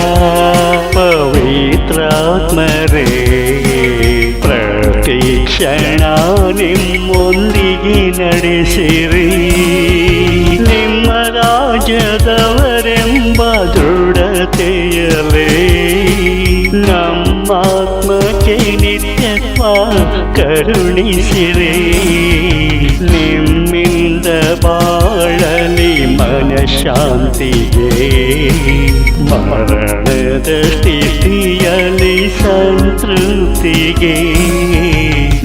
ಮಗ ಪವಿತ್ರಾತ್ಮರೇ ಪ್ರತಿ ಕ್ಷಣ ನಿಮ್ಮೊಂದಿಗೆ ನಡೆಸಿರಿ ನಿಮ್ಮ ರಾಜ್ಯದವರೆಂಬ ದೃಢತೆಯಲೇ ನಮ್ಮಾತ್ಮಕ್ಕೆ ನಿತ್ಯತ್ವ ಕರುಣಿಸಿರಿ ನಿಮ್ಮಿಂದ ಬಾಳಲಿ नी मनशान्तिगे मरणदस्थितियलि सन्तृप्तिगे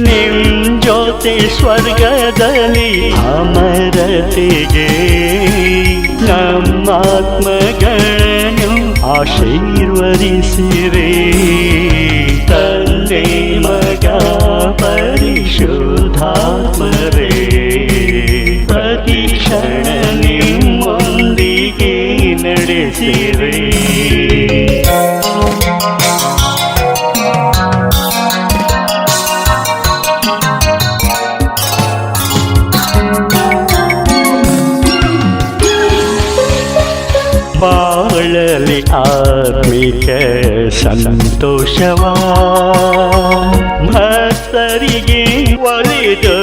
निं ज्योति स्वर्गदलि अमरतिगे नमात्मगणनम् आशीर्वदिसिरे ನಡೆಸಿರಿ ಬಾಳಲಿ ಆತ್ಮಿಕ ಸಂತೋಷವಾ ಭಕ್ತರಿಗೆ ಒಲಿದು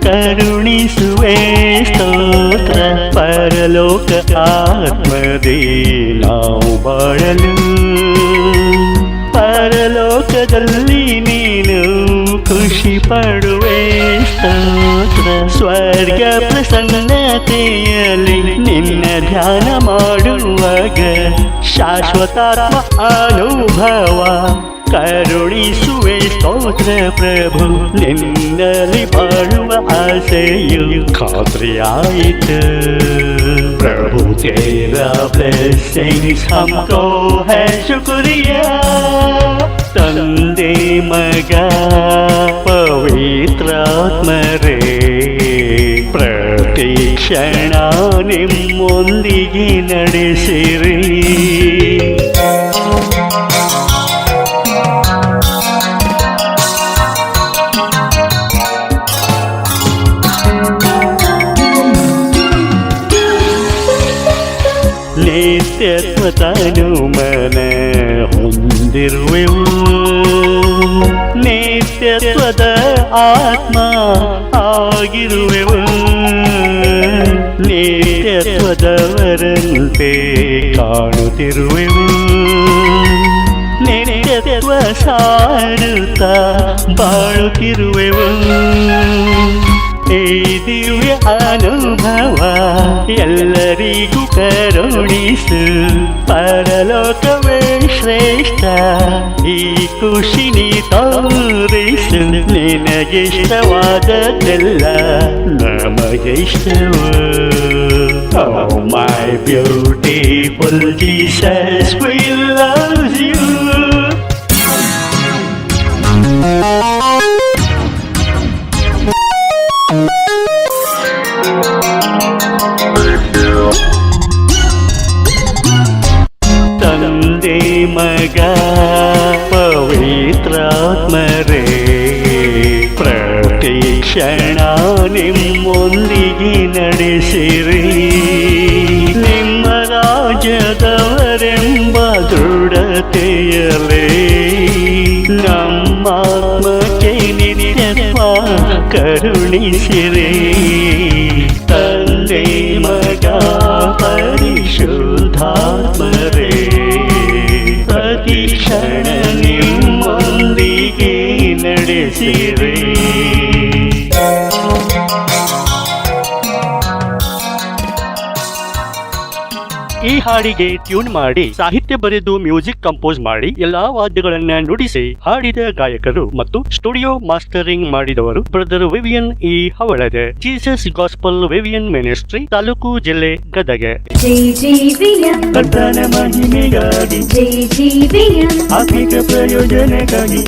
ಕರುಣಿಸುವೆ ಸ್ತೋತ್ರ ಪರಲೋಕ ಆತ್ಮದಿ ನಾವು ಬಾಳಲು. ಪರಲೋಕದಲ್ಲಿ ನೀನು ಖುಷಿ ಪಡುವೆ. ಸ್ವರ್ಗ ಪ್ರಸನ್ನತೆಯಲ್ಲಿ ನಿನ್ನ ಧ್ಯಾನ ಮಾಡುವಾಗ ಶಾಶ್ವತಾತ್ಮ ಅನುಭವ. ಕರುಣಿಸುವೆ ಸ್ತೋತ್ರ ಪ್ರಭು, ನಿನ್ನಲ್ಲಿ ಬಾಳುವ ಆಸೆಯು ಖಾತ್ರಿಯಾಯಿತು. ಪ್ರಭು ತೇರಾ ಬ್ಲೆಸ್ಸಿಂಗ್ಸ್ ಹಮ್ಕೋ ಹೇ ಶುಕ್ರಿಯಾ. ತಂದೆ ಮಗ, ಪವಿತ್ರಾತ್ಮರೇ ಪ್ರತಿ ಕ್ಷಣ ನಿಮ್ಮೊಂದಿಗೆ ನಡೆಸಿರಿ. ನಿತ್ಯತ್ವತನು ಮನ ಹೊಂದಿರುವೆವು ನಿತ್ಯತ್ವದ ಆತ್ಮ ಆಗಿರುವೆವು ನಿತ್ಯತ್ವದವರಂತೆ ಕಾಣುತ್ತಿರುವೆವು ನಿತ್ಯತ್ವ ಸಾರುತ್ತ ಬಾಳುತ್ತಿರುವೆವು ಎಲ್ಲರಿಗೂ ಕರುಣಿಸು ಪರಲೋಕವೇ ಶ್ರೇಷ್ಠ ಈ ಖುಷಿ ನೀ ತೋರಿಸು ನಿನಗಿಷ್ಟವಾದದ್ದೆಲ್ಲ ನಮಗಿಷ್ಟವು Oh my beautiful Jesus, we love you. ಮಗ ಪವಿತ್ರಾತ್ಮರೇ ಪ್ರತಿ ಕ್ಷಣ ನಿಮ್ಮೊಂದಿಗೆ ನಡೆಸಿರಿ ನಿಮ್ಮ ರಾಜ್ಯದವರೆಂಬ ದೃಢತೆಯಲೇ ನಮ್ಮಾತ್ಮಕ್ಕೆ ನಿತ್ಯತ್ವ ಕರುಣಿಸಿರಿ நடேசுவே ಹಾಡಿಗೆ ಟ್ಯೂನ್ ಮಾಡಿ ಸಾಹಿತ್ಯ ಬರೆದು ಮ್ಯೂಸಿಕ್ ಕಂಪೋಸ್ ಮಾಡಿ ಎಲ್ಲಾ ವಾದ್ಯಗಳನ್ನ ನುಡಿಸಿ ಹಾಡಿದ ಗಾಯಕರು ಮತ್ತು ಸ್ಟುಡಿಯೋ ಮಾಸ್ಟರಿಂಗ್ ಮಾಡಿದವರು ಬ್ರದರ್ ವಿವಿಯನ್ ಇ ಹವಳದೆ Jesus gospel Vivian ministry taluk ಜಿಲ್ಲೆ ಗದಗ. ಪ್ರಯೋಜನಕ್ಕಾಗಿ